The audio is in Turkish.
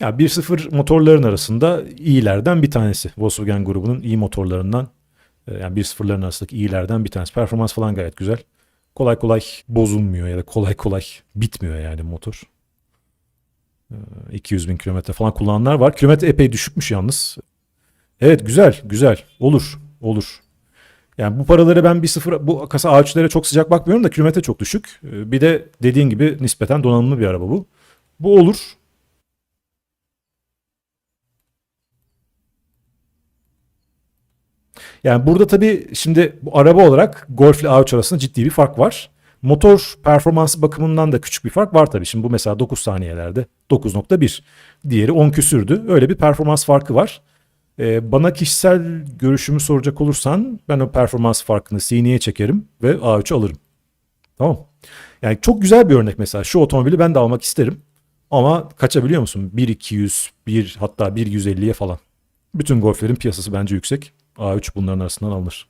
Ya 1.0 motorların arasında iyilerden bir tanesi. Volkswagen grubunun iyi motorlarından e, yani 1.0'ların arasındaki iyilerden bir tanesi. Performans falan gayet güzel. Kolay kolay bozulmuyor ya da kolay kolay bitmiyor yani motor. E, 200 bin kilometre falan kullananlar var. Kilometre epey düşükmüş yalnız. Evet güzel güzel olur olur. Yani bu paraları ben bir sıfır bu kasa ağaçlara çok sıcak bakmıyorum da kilometre çok düşük. E, Bir de dediğin gibi nispeten donanımlı bir araba bu. Bu olur. Yani burada tabii şimdi bu araba olarak Golf ile A3 arasında ciddi bir fark var. Motor performansı bakımından da küçük bir fark var tabii. Şimdi bu mesela 9 saniyelerde 9.1. Diğeri 10 küsürdü. Öyle bir performans farkı var. Ee, bana kişisel görüşümü soracak olursan ben o performans farkını sineye çekerim ve A3'ü alırım. Tamam. Yani çok güzel bir örnek mesela. Şu otomobili ben de almak isterim. Ama kaçabiliyor musun? 1.200, 1 hatta 1.150'ye falan. Bütün golflerin piyasası bence yüksek. A3 bunların arasından alınır.